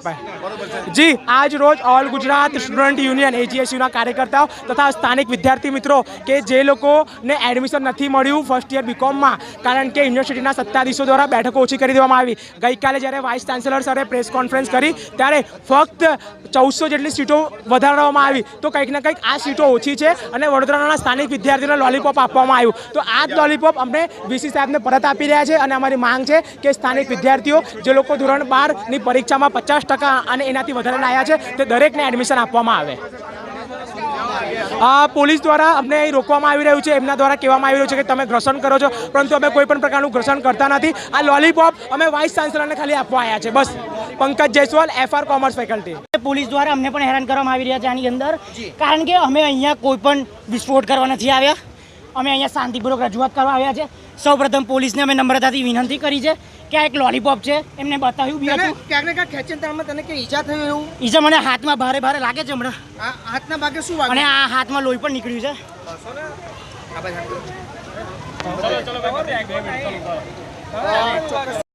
અપાય જી, આજ રોજ ઓલ ગુજરાત સ્ટુડન્ટ યુનિયન એજીએસયુના કાર્યકર્તાઓ તથા સ્થાનિક વિદ્યાર્થી મિત્રો કે જે લોકોને એડમિશન નથી મળ્યું ફર્સ્ટ યર બીકોમમાં કારણ કે યુનિવર્સિટીના સત્તાધીશો દ્વારા બેઠકો ઓછી કરી દેવામાં આવી. ગઈકાલે જ્યારે વાઇસ ચાન્સેલર સરે પ્રેસ કોન્ફરન્સ કરી, ત્યારે ફક્ત ચૌદસો જેટલી સીટો વધારવામાં આવી. તો કંઈક ને કંઈક આ સીટો ઓછી છે અને વડોદરાના સ્થાનિક વિદ્યાર્થીઓને લોલીપોપ આપવામાં આવ્યું. તો આ જ લોલીપોપ અમને વીસી સાહેબને પરત આપી રહ્યા છે અને અમારી માંગ છે કે સ્થાનિક વિદ્યાર્થીઓ, જે લોકો ધોરણ બારની પરીક્ષામાં પચાસ ટકા અને એનાથી વધારે લાયા છે, તે દરેકને એડમિશન આપવામાં આવે. પોલીસ દ્વારા અમને અહીં રોકવામાં આવી રહ્યું છે, એમના દ્વારા કહેવામાં આવી રહ્યું છે કે તમે ઘર્ષણ કરો છો, પરંતુ અમે કોઈ પણ પ્રકારનું ઘર્ષણ કરતા નથી. આ લોલીપોપ અમે વાઇસ ચાન્સલરને ખાલી આપવા આવ્યા છે, બસ. Pankaj Jaiswal FR commerce faculty police દ્વારા અમને પણ હેરાન કરવામાં આવી રહ્યા છે આની અંદર, કારણ કે અમે અહીંયા કોઈ પણ વિસ્ફોટ કરવા નથી આવ્યા. અમે અહીંયા શાંતિપૂર્વક રજૂઆત કરવા આવ્યા છે. સૌપ્રથમ પોલીસને અમે નમ્રતાથી વિનંતી કરી છે કે આ એક લોલીપોપ છે. એમને બતાવ્યું બી હતું. ક્યાંક ને ક્યાંક ખેંચનતાણમાં તને કે ઈજા થયું એવું? ઈજા મને હાથમાં ભારે ભારે લાગે છે હમણાં. આ હાથના ભાગે શું અને આ હાથમાં લોહી પણ નીકળ્યું છે.